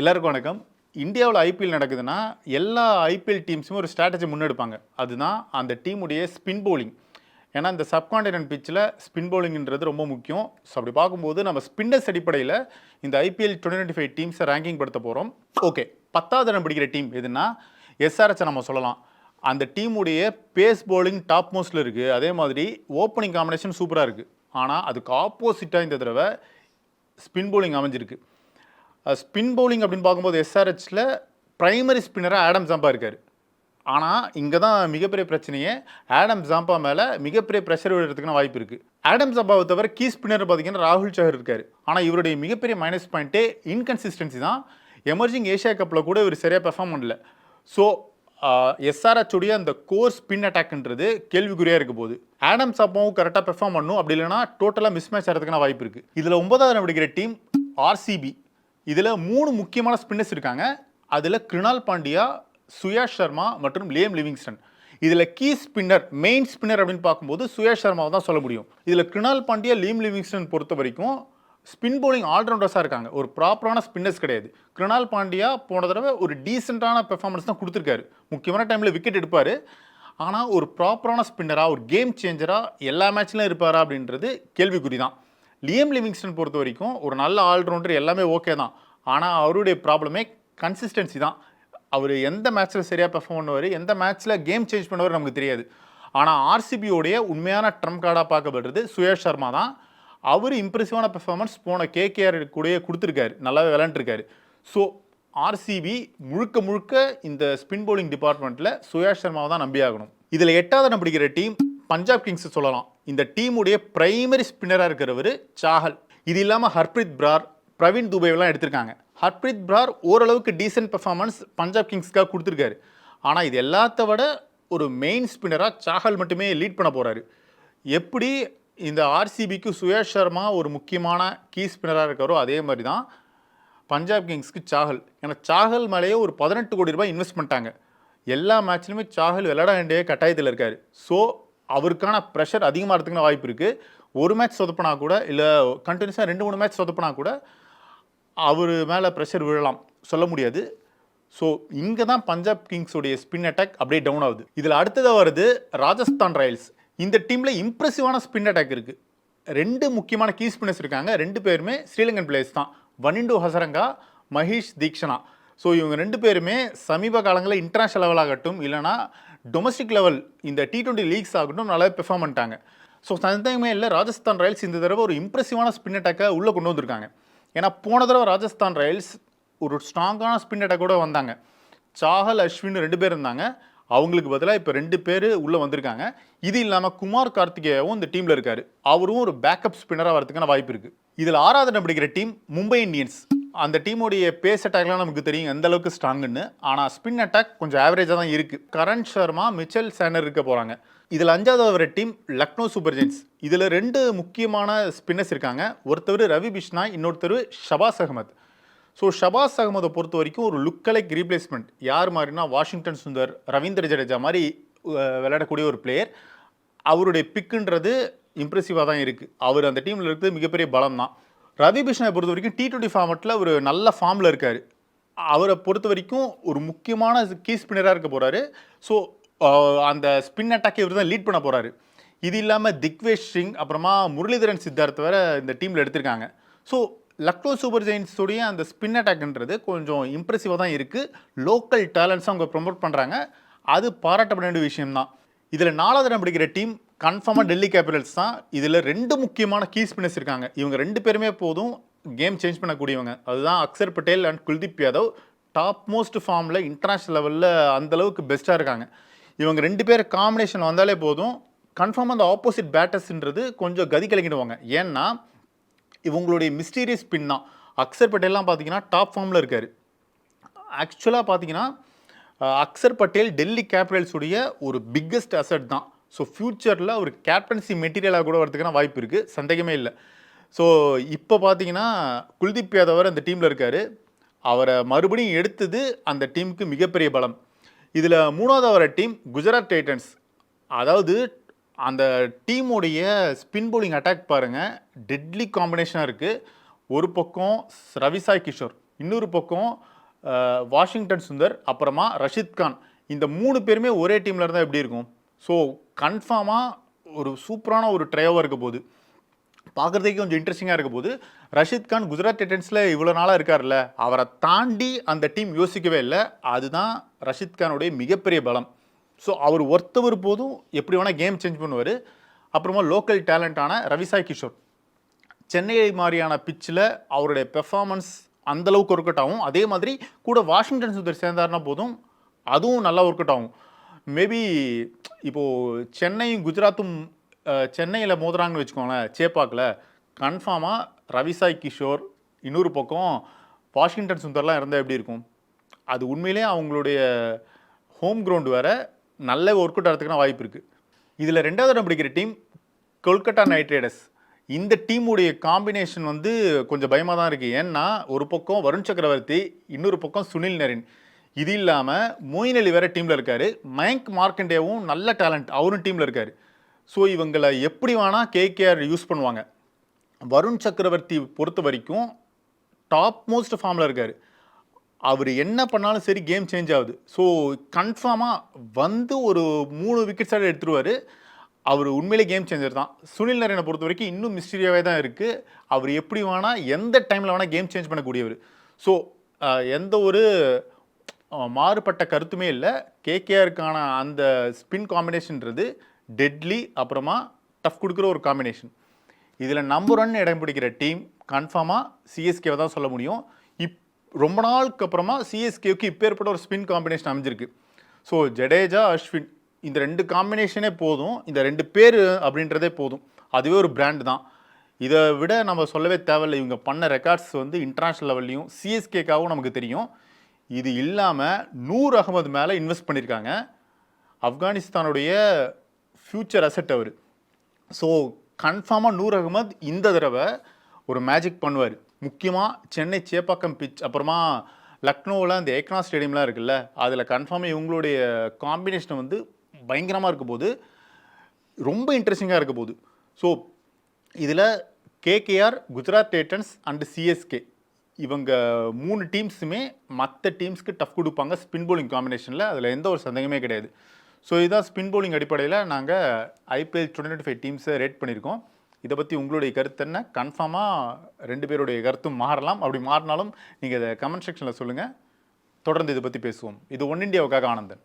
எல்லாருக்கும் வணக்கம். இந்தியாவில் ஐபிஎல் நடக்குதுன்னா எல்லா ஐபிஎல் டீம்ஸுமே ஒரு ஸ்ட்ராட்டஜி முன்னெடுப்பாங்க. அதுதான் அந்த டீமுடைய ஸ்பின் போலிங் ஏன்னா இந்த சப்கான்டினென்ட் பிச்சில் ஸ்பின் போலிங்கிறது ரொம்ப முக்கியம். ஸோ அப்படி பார்க்கும்போது நம்ம ஸ்பின்னர்ஸ் அடிப்படையில் இந்த ஐபிஎல் டுவெண்ட்டி டுவெண்ட்டி ஃபைவ் டீம்ஸை ரேங்கிங் படுத்த போகிறோம் ஓகே பத்தாவது இடம் பிடிக்கிற டீம் எதுனா எஸ்ஆர்எச்சை நம்ம சொல்லலாம். அந்த டீமுடைய பேஸ் போலிங் டாப் மோஸ்ட்டில் இருக்குது அதே மாதிரி ஓப்பனிங் காம்பினேஷன் சூப்பராக இருக்குது ஆனால் அதுக்கு ஆப்போசிட்டாக இந்த தடவை ஸ்பின் போலிங் அமைஞ்சிருக்கு. ஸ்பின் பவுலிங் அப்படின்னு பார்க்கும்போது எஸ்ஆர்ஹெச்சில் ப்ரைமரி ஸ்பின்னராக ஆடம் ஜாம்பா இருக்கார். ஆனால் இங்கே தான் மிகப்பெரிய பிரச்சனையே ஆடம் ஜாம்பா மேலே மிகப்பெரிய ப்ரெஷர் விடுறதுக்கான வாய்ப்பு இருக்குது ஆடம் ஜாம்பாவை தவிர கீ ஸ்பின்னர் பார்த்தீங்கன்னா ராகுல் சஹர் இருக்கார். ஆனால் இவருடைய மிகப்பெரிய மைனஸ் பாயிண்ட்டே இன்கன்சிஸ்டன்சி தான். எமர்ஜிங் ஏஷியா கப்பில் கூட இவர் சரியாக பெர்ஃபார்ம் பண்ணல. ஸோ எஸ்ஆர்ஹெச் உடைய அந்த கோர் ஸ்பின் அட்டாக்ன்றது கேள்விக்குறியாக இருக்க போகுது. ஆடம் சாப்பாவும் கரெக்டாக பெர்ஃபார்ம் பண்ணும். அப்படி இல்லைனா டோட்டலாக மிஸ் மேட்ச் ஆகிறதுக்கான வாய்ப்பு இருக்குது இதில் ஒன்பதாவது இடம் டீம் ஆர்சிபி இதில் மூணு முக்கியமான ஸ்பின்னர்ஸ் இருக்காங்க. அதில் கிருணால் பாண்டியா சுயா சர்மா மற்றும் லேம் லிவிங்ஸ்டன். இதில் கீ ஸ்பின்னர் மெயின் ஸ்பின்னர் அப்படின்னு பார்க்கும்போது சுயா சர்மாவை தான் சொல்ல முடியும். இதில் கிருணால் பாண்டியா லீம் லிவிங்ஸ்டன் பொறுத்த வரைக்கும் ஸ்பின் போலிங் ஆல்ரவுண்டர்ஸாக இருக்காங்க. ஒரு ப்ராப்பரான ஸ்பின்னர்ஸ் கிடையாது. கிருணால் பாண்டியா போன தடவை ஒரு டீசெண்டான பெர்ஃபார்மன்ஸ் தான் கொடுத்துருக்காரு. முக்கியமான டைமில் விக்கெட் எடுப்பார். ஆனால் ஒரு ப்ராப்பரான ஸ்பின்னராக ஒரு கேம் சேஞ்சராக எல்லா மேட்ச்லையும் இருப்பாரா அப்படின்றது கேள்விக்குறி தான் லியம் லிவிங்ஸ்டன் பொறுத்த வரைக்கும் ஒரு நல்ல ஆல்ரவுண்டர் எல்லாமே ஓகே தான். ஆனால் அவருடைய ப்ராப்ளமே கன்சிஸ்டன்சி தான். அவர் எந்த மேட்ச்சில் சரியாக பெர்ஃபார்ம் பண்ணுவார் எந்த மேட்ச்சில் கேம் சேஞ்ச் பண்ணுவார் நமக்கு தெரியாது. ஆனால் ஆர்சிபியோடைய உண்மையான ட்ரம்ப் கார்டாக பார்க்கப்படுறது சுயேஷ் சர்மா தான். அவர் இம்ப்ரெசிவான பெர்ஃபார்மன்ஸ் போன கேகேஆர் கூடயே கொடுத்துருக்காரு. நல்லாவே விளாண்டுருக்காரு ஸோ ஆர்சிபி முழுக்க முழுக்க இந்த ஸ்பின் பவுலிங் டிபார்ட்மெண்ட்டில் சுயாஷ் சர்மாவை தான் நம்பியாகணும் இதில் எட்டாவது நம்பிக்கிற டீம் பஞ்சாப் கிங்ஸ் சொல்லலாம். இந்த டீமுடைய பிரைமரி ஸ்பின்னராக இருக்கிறவர் சாஹல் இது இல்லாமல் ஹர்ப்ரீத் பிரார் பிரவீன் துபைவெல்லாம் எடுத்திருக்காங்க. ஹர்ப்ரீத் பிரார் ஓரளவுக்கு டீசென்ட் பெர்ஃபார்மன்ஸ் பஞ்சாப் கிங்ஸ்க்காக கொடுத்துருக்காரு. ஆனால் இது எல்லாத்த விட ஒரு மெயின் ஸ்பின்னராக சாஹல் மட்டுமே லீட் பண்ண போகிறாரு எப்படி இந்த ஆர்சிபிக்கு சுயேஷ் சர்மா ஒரு முக்கியமான கீ ஸ்பின்னராக இருக்காரோ அதே மாதிரி தான் பஞ்சாப் கிங்ஸ்க்கு சாகல். ஏன்னா சாகல் மேலேயே ஒரு பதினெட்டு கோடி ரூபாய் இன்வெஸ்ட் பண்ணிட்டாங்க. எல்லா மேட்ச்லையுமே சாகல் விளையாட வேண்டிய கட்டாயத்தில் இருக்கார். ஸோ அவருக்கான ப்ரெஷர் அதிகமாக இருக்கிறதுக்கு வாய்ப்பு இருக்குது ஒரு மேட்ச் சொதப்பினா கூட இல்லை கண்டினியூஸாக ரெண்டு மூணு மேட்ச் சொதப்பினா கூட அவர் மேலே ப்ரெஷர் விழலாம். சொல்ல முடியாது. ஸோ இங்கே தான் பஞ்சாப் கிங்ஸுடைய ஸ்பின் அட்டாக் அப்படியே டவுன் ஆகுது. இதில் அடுத்ததாக வருது ராஜஸ்தான் ராயல்ஸ் இந்த டீமில் இம்ப்ரெசிவான ஸ்பின் அட்டாக் இருக்குது ரெண்டு முக்கியமான கீ ஸ்பின்னர்ஸ் இருக்காங்க. ரெண்டு பேருமே ஸ்ரீலங்கன் பிளேயர்ஸ் தான். வனிண்டு ஹசரங்கா மஹேஷ் தீக்ஷனா. ஸோ இவங்க ரெண்டு பேருமே சமீப காலங்களில் இன்டர்நேஷனல் லெவலாகட்டும் இல்லைனா டொமஸ்டிக் லெவல் இந்த டி டுவெண்ட்டி லீக்ஸ் ஆகட்டும் நல்லா பெர்ஃபார்ம் பண்ணிட்டாங்க. ஸோ சந்தேகமே இல்லை ராஜஸ்தான் ராயல்ஸ் இந்த தடவை ஒரு இம்ப்ரெசிவான ஸ்பின் அட்டாக்கை உள்ளே கொண்டு வந்திருக்காங்க. ஏன்னா போன தடவை ராஜஸ்தான் ராயல்ஸ் ஒரு ஸ்ட்ராங்கான ஸ்பின் அட்டாக் கூட வந்தாங்க. சாஹல் அஸ்வின் ரெண்டு பேர் இருந்தாங்க. அவங்களுக்கு பதிலாக இப்போ ரெண்டு பேர் உள்ளே வந்திருக்காங்க. இது இல்லாமல் குமார் கார்த்திகேயாவும் இந்த டீமில் இருக்கார். அவரும் ஒரு பேக்கப் ஸ்பின்னராக வரதுக்கான வாய்ப்பு இருக்குது இதில் ஆறாவது இடம் பிடிக்கிற டீம் மும்பை இந்தியன்ஸ். அந்த டீமுடைய பேஸ் அட்டாக்லாம் நமக்கு தெரியும் எந்த அளவுக்கு ஸ்ட்ராங்குன்னு ஆனால் ஸ்பின் அட்டாக் கொஞ்சம் ஆவரேஜாக தான் இருக்குது கரண் சர்மா மிச்சல் சேனர் இருக்க போகிறாங்க இதில் அஞ்சாவது வர டீம் லக்னோ சூப்பர் ஜெயின்ஸ் இதில் ரெண்டு முக்கியமான ஸ்பின்னர்ஸ் இருக்காங்க. ஒருத்தர் ரவி பிஷ்னா இன்னொருத்தர் ஷபாஸ் அகமத். ஸோ ஷபாஸ் அகமதை பொறுத்த வரைக்கும் ஒரு லுக்கலைக் ரீப்ளேஸ்மெண்ட் யார் மாதிரினா வாஷிங்டன் சுந்தர் ரவீந்திர ஜடேஜா மாதிரி விளையாடக்கூடிய ஒரு பிளேயர் அவருடைய பிக்குன்றது இம்ப்ரெசிவாக தான் இருக்குது அவர் அந்த டீமில் இருக்கிறது மிகப்பெரிய பலம் தான் ரவி கிருஷ்ணனை பொறுத்த வரைக்கும் டி டுவெண்ட்டி ஃபார்மெட்டில் ஒரு நல்ல ஃபார்மில் இருக்கார். அவரை பொறுத்த வரைக்கும் ஒரு முக்கியமான கீ ஸ்பின்னராக இருக்க போகிறாரு ஸோ அந்த ஸ்பின் அட்டாக்கை இவர் தான் லீட் பண்ண போகிறாரு இது இல்லாமல் திக்வேஷ் சிங் அப்புறமா முரளிதரன் சித்தார்த் வேற இந்த டீமில் எடுத்திருக்காங்க. ஸோ லக்னோ சூப்பர் ஜெயின்ஸுடைய அந்த ஸ்பின் அட்டாக்ன்றது கொஞ்சம் இம்ப்ரெசிவாக தான் இருக்குது லோக்கல் டேலண்ட்ஸும் அவங்க ப்ரொமோட் பண்ணுறாங்க அது பாராட்டப்பட வேண்டிய விஷயம்தான். இதில் நாலாவது இடம் பிடிக்கிற டீம் கன்ஃபார்மாக டெல்லி கேபிட்டல்ஸ் தான். இதில் ரெண்டு முக்கியமான கீ ஸ்பின்னர்ஸ் இருக்காங்க. இவங்க ரெண்டு பேருமே போதும் கேம் சேஞ்ச் பண்ணக்கூடியவங்க. அதுதான் Axar Patel and Kuldeep Yadav. Top most ஃபார்மில் இன்டர்நேஷ்னல் லெவலில் அந்தளவுக்கு பெஸ்ட்டாக இருக்காங்க. இவங்க ரெண்டு பேர் காம்பினேஷன் வந்தாலே போதும். கன்ஃபார்மாக அந்த ஆப்போசிட் பேட்டர்ஸ்ன்றது கொஞ்சம் கதி கலங்கிடுவாங்க ஏன்னா இவங்களுடைய மிஸ்டீரியஸ் ஸ்பின் தான். அக்சர் பட்டேல்லாம் பார்த்தீங்கன்னா டாப் ஃபார்மில் இருக்கார். ஆக்சுவலாக பார்த்தீங்கன்னா அக்சர் பட்டேல் டெல்லி கேபிட்டல்ஸுடைய ஒரு பிக்கஸ்ட் அசட் தான். ஸோ ஃப்யூச்சரில் ஒரு கேப்டன்சி மெட்டீரியலாக கூட வரதுக்கான வாய்ப்பு இருக்குது சந்தேகமே இல்லை. ஸோ இப்போ பார்த்தீங்கன்னா குல்தீப் யாதவர் அந்த டீமில் இருக்கார். அவரை மறுபடியும் எடுத்தது அந்த டீமுக்கு மிகப்பெரிய பலம். இதில் மூணாவது வர டீம் குஜராத் டைட்டன்ஸ் அதாவது அந்த டீமுடைய ஸ்பின் போலிங் அட்டாக் பாருங்கள் டெட்லி காம்பினேஷனாக இருக்குது ஒரு பக்கம் ரவிசாய் கிஷோர் இன்னொரு பக்கம் வாஷிங்டன் சுந்தர் அப்புறமா ரஷித் கான் இந்த மூணு பேருமே ஒரே டீமில் இருந்தால் எப்படி இருக்கும்? ஸோ கன்ஃபார்மாக ஒரு சூப்பரான ஒரு ட்ரையோவாக இருக்க போகுது பார்க்குறதுக்கே கொஞ்சம் இன்ட்ரெஸ்டிங்காக இருக்க போது ரஷித் கான் குஜராத் டைட்டன்ஸில் இவ்வளோ நாளாக இருக்கார்ல அவரை தாண்டி அந்த டீம் யோசிக்கவே இல்லை. அதுதான் ரஷித் கானுடைய மிகப்பெரிய பலம். ஸோ அவர் ஒருத்தவர் போதும் எப்படி வேணால் கேம் சேஞ்ச் பண்ணுவார். அப்புறமா லோக்கல் டேலண்டான ரவிசாய் கிஷோர். சென்னை மாதிரியான பிச்சில் அவருடைய பெர்ஃபார்மன்ஸ் அந்த அளவுக்கு ஒர்க் அவுட் ஆகும். அதே மாதிரி கூட வாஷிங்டன் சுந்தர் சேர்ந்தாருன்னா போதும் அதுவும் நல்லா ஒர்க் அவுட் ஆகும். மேபி இப்போது சென்னையும் குஜராத்தும் சென்னையில் மோதுறாங்கன்னு வச்சுக்கோங்களேன் சேப்பாக்கில் கன்ஃபார்மாக ரவிசாய் கிஷோர் இன்னொரு பக்கம் வாஷிங்டன் சுந்தர்லாம் இருந்தால் எப்படி இருக்கும்? அது உண்மையிலே அவங்களுடைய ஹோம் கிரவுண்டு வேறு நல்ல ஒர்க் அவுட் ஆகிறதுக்கான வாய்ப்பு இருக்குது இதில் ரெண்டாவது இடம் பிடிக்கிற டீம் கொல்கட்டா நைட் ரைடர்ஸ் இந்த டீமுடைய காம்பினேஷன் வந்து கொஞ்சம் பயமாக தான் இருக்குது ஏன்னா ஒரு பக்கம் வருண் சக்கரவர்த்தி இன்னொரு பக்கம் சுனில் நரின். இது இல்லாமல் மொயின் அலி வேற டீமில் இருக்கார். மயங்க் மார்க்கண்டேவும் நல்ல டேலண்ட் அவரும் டீமில் இருக்கார். ஸோ இவங்களை எப்படி வேணால் கேகேஆர் யூஸ் பண்ணுவாங்க. வருண் சக்கரவர்த்தி பொறுத்த வரைக்கும் டாப் மோஸ்ட் ஃபார்மில் இருக்கார். அவர் என்ன பண்ணாலும் சரி கேம் சேஞ்ச் ஆகுது. ஸோ கன்ஃபார்மாக வந்து ஒரு மூணு விக்கெட்ஸ் எடுத்துருவார். அவர் உண்மையிலே கேம் சேஞ்சர் தான். சுனில் நரேனை பொறுத்த வரைக்கும் இன்னும் மிஸ்டீரியாவே தான் இருக்குது அவர் எப்படி வேணால் எந்த டைமில் வேணால் கேம் சேஞ்ச் பண்ணக்கூடியவர். ஸோ எந்த ஒரு மாறுபட்ட கருத்துமே இல்லை. கேகேஆருக்கான அந்த ஸ்பின் காம்பினேஷன்ன்றது டெட்லி அப்புறமா டஃப் கொடுக்குற ஒரு காம்பினேஷன் இதில் நம்பர் ஒன் இடம் பிடிக்கிற டீம் கன்ஃபார்மாக சிஎஸ்கேவை தான் சொல்ல முடியும். இப் ரொம்ப நாளுக்கு அப்புறமா சிஎஸ்கேவுக்கு இப்போ ஏற்பட்ட ஒரு ஸ்பின் காம்பினேஷன் அமைஞ்சிருக்கு. ஸோ ஜடேஜா அஸ்வின் இந்த ரெண்டு காம்பினேஷனே போதும். இந்த ரெண்டு பேர் அப்படின்றதே போதும். அதுவே ஒரு பிராண்டு தான். இதை விட நம்ம சொல்லவே தேவையில்லை. இவங்க பண்ண ரெக்கார்ட்ஸ் வந்து இன்டர்நேஷ்னல் லெவல்லையும் சிஎஸ்கேக்காகவும் நமக்கு தெரியும். இது இல்லாமல் நூர் அகமது மேலே இன்வெஸ்ட் பண்ணியிருக்காங்க ஆப்கானிஸ்தானுடைய ஃப்யூச்சர் அசெட் அவர். ஸோ கன்ஃபார்மாக நூர் அகமது இந்த தடவை ஒரு மேஜிக் பண்ணுவார். முக்கியமாக சென்னை சேப்பாக்கம் பிச் அப்புறமா லக்னோவில் அந்த ஏக்னா ஸ்டேடியம்லாம் இருக்குல்ல அதில் கன்ஃபார்மாக இவங்களுடைய காம்பினேஷன் வந்து பயங்கரமாக இருக்க போது ரொம்ப இன்ட்ரெஸ்டிங்காக இருக்க போகுது ஸோ இதில் KKR Gujarat titans and CSK இவங்க மூணு டீம்ஸுமே மற்ற டீம்ஸ்க்கு டஃப் கொடுப்பாங்க ஸ்பின் போலிங் காம்பினேஷனில் அதில் எந்த ஒரு சந்தேகமே கிடையாது. ஸோ இதுதான் ஸ்பின் போலிங் அடிப்படையில் நாங்கள் ஐபிஎல் டுவெண்ட்டி ஃபைவ் டீம்ஸை ரேட் பண்ணியிருக்கோம். இதை பற்றி உங்களுடைய கருத்து என்ன? கன்ஃபார்மாக ரெண்டு பேருடைய கருத்தும் மாறலாம். அப்படி மாறினாலும் நீங்கள் இதை கமெண்ட் செக்ஷனில் சொல்லுங்கள் தொடர்ந்து இதை பற்றி பேசுவோம். இது ஒன் இந்தியாவுக்காக ஆனந்தன்.